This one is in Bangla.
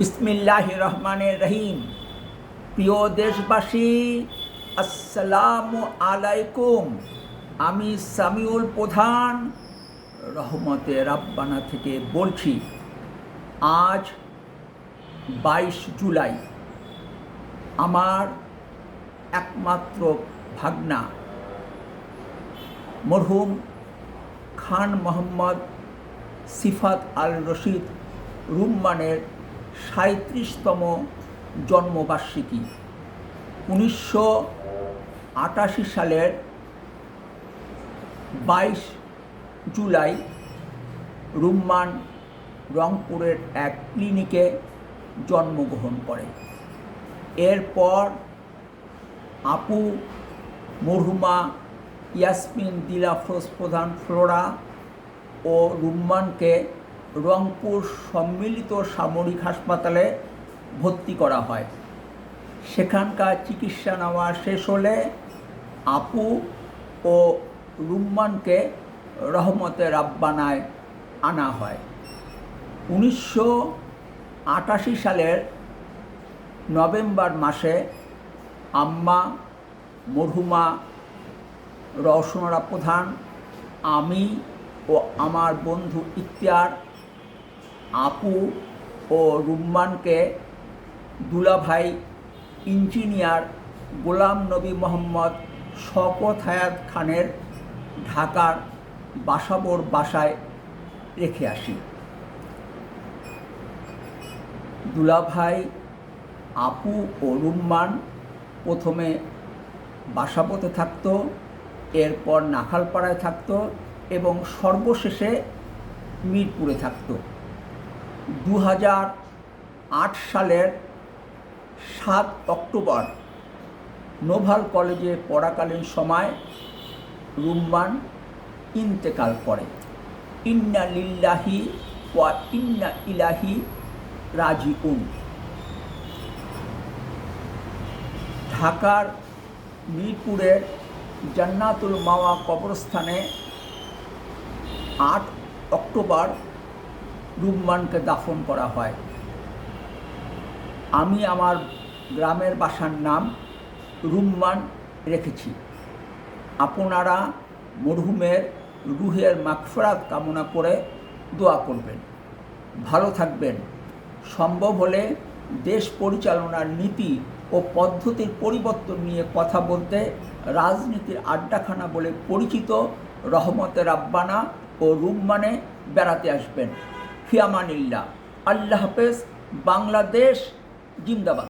বিসমিল্লাহ রহমানের রহিম। প্রিয় দেশবাসী, আসসালামু আলাইকুম। আমি সামিউল প্রধান, রহমতে রাব্বানা থেকে বলছি, আজ বাইশ জুলাই। আমার একমাত্র ভাগনা, মরহুম খান মোহাম্মদ সিফাত আল রশিদ রুম্মানের সাঁত্রিশতম জন্মবার্ষিকী। উনিশশো আটাশি সালের বাইশ জুলাই রুম্মান রংপুরের এক ক্লিনিকে জন্মগ্রহণ করে। এরপর আপু মরহুমা ইয়াসমিন দিলাফরোজ প্রধান ফ্লোরা ও রুম্মানকে রংপুর সম্মিলিত সামরিক হাসপাতালে ভর্তি করা হয়। সেখানকার চিকিৎসা নেওয়া শেষ হলে আপু ও রুম্মানকে রহমতে রাব্বানায় আনা হয়। উনিশশো আটাশি সালের নভেম্বর মাসে আম্মা মরহুমা রওশনরা প্রধান, আমি ও আমার বন্ধু ইখতিয়ার আপু ও রুম্মানকে দুলাভাই ইঞ্জিনিয়ার গোলাম নবী মোহাম্মদ শকত হায়াত খানের ঢাকার বাসাবোর বাসায় রেখে আসি। দুলাভাই, আপু ও রুম্মান প্রথমে বাসাবোতে থাকতো, এরপর নাখালপাড়ায় থাকতো এবং সর্বশেষে মিরপুরে থাকতো। দু হাজার আট সালের সাত অক্টোবর নোভাল কলেজে পড়াকালীন সময় রুম্মান ইন্তেকাল করে। ইন্না লিল্লাহি ওয়া ইন্না ইলাহি রাজিউন। ঢাকার মিরপুরের জান্নাতুল মাওয়া কবরস্থানে আট অক্টোবর রুম্মানকে দাফন করা হয়। আমি আমার গ্রামের বাসার নাম রুম্মান রেখেছি। আপনারা মরহুমের রুহের মাগফরাত কামনা করে দোয়া করবেন। ভালো থাকবেন। সম্ভব হলে দেশ পরিচালনার নীতি ও পদ্ধতির পরিবর্তন নিয়ে কথা বলতে রাজনীতির আড্ডাখানা বলে পরিচিত রহমতের রাব্বানা ও রুম্মানে বেড়াতে আসবেন। ফিয়ামানিল্লাহ। আল্লাহ হাফেজ বাংলাদেশ জিন্দাবাদ।